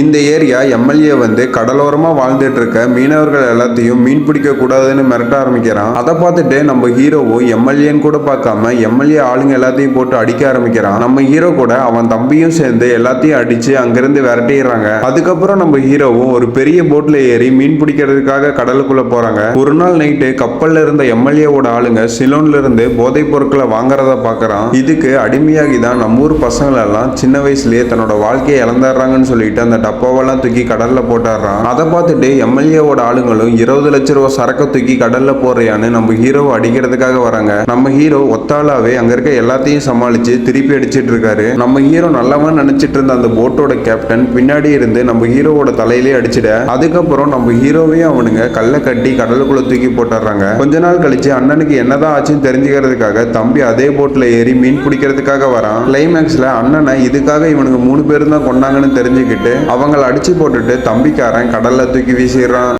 இந்த area MLA வந்து கடலோரமா வாழ்ந்துட்டு இருக்க மீனவர்கள் எல்லாத்தையும் மீன் பிடிக்க கூடாதுன்னு மிரட்ட ஆரம்பிக்கிறான். அதை பார்த்துட்டு நம்ம ஹீரோவும் எம்எல்ஏன்னு கூட பார்க்காம எம்எல்ஏ ஆளுங்க எல்லாத்தையும் போட்டு அடிக்க ஆரம்பிக்கிறான். நம்ம ஹீரோ கூட அவன் தம்பியும் சேர்ந்து எல்லாத்தையும் அடிச்சு அங்கிருந்து விரட்டிடுறாங்க. அதுக்கப்புறம் நம்ம ஹீரோவும் ஒரு பெரிய போட்ல ஏறி மீன் பிடிக்கிறதுக்காக கடலுக்குள்ள போறாங்க. ஒரு நாள் நைட்டு கப்பல்ல இருந்த எம்எல்ஏவோட ஆளுங்க சிலோன்ல இருந்து போதைப் பொருட்களை வாங்குறத பாக்குறான் இதுக்கு அடிமையாகி தான் நம்ம ஊர் பசங்களெல்லாம் எல்லாம் சின்ன வயசுலயே தன்னோட வாழ்க்கையை இழந்துடுறாங்கன்னு சொல்லிட்டு அந்த டப்பாவெல்லாம் தூக்கி கடல்ல போட்டாடுறான் அதை பார்த்துட்டு எம்எல்ஏவோட ஆளுங்களும் இருபது லட்ச ரூபா சரக்கு தூக்கி கடல்ல போறியான்னு நம்ம ஹீரோவை அடிக்கிறதுக்காக வராங்க. நம்ம ஹீரோ ஒத்தாளாவே அங்க இருக்க எல்லாத்தையும் சமாளிச்சு திருப்பி அடிச்சிட்டு இருக்காரு. நம்ம ஹீரோ நல்லவன் நினைச்சிட்டு இருந்த அந்த போட்டோட கேப்டன் பின்னாடி இருந்து நம்ம ஹீரோவோட தலையிலே அடிச்சிட அதுக்கப்புறம் நம்ம ஹீரோவையும் அவனுங்க கல்லை கட்டி கடலுக்குள்ள தூக்கி போட்டுறாங்க. கொஞ்ச நாள் கழிச்சு அண்ணனுக்கு என்னதான் ஆச்சுன்னு தெரிஞ்சுக்கிறதுக்காக தம்பி அதே போட்ல ஏறி மீன் பிடிக்கிறதுக்காக வரான். கிளைமேக்ஸ்ல அண்ணனை இதுக்காக இவனுங்க மூணு பேரும் தான் கொண்டாங்கன்னு தெரிஞ்சுக்கிட்டு அவங்கள அடிச்சு போட்டுட்டு தம்பிக்காரன் கடல்ல தூக்கி வீசிடுறான்.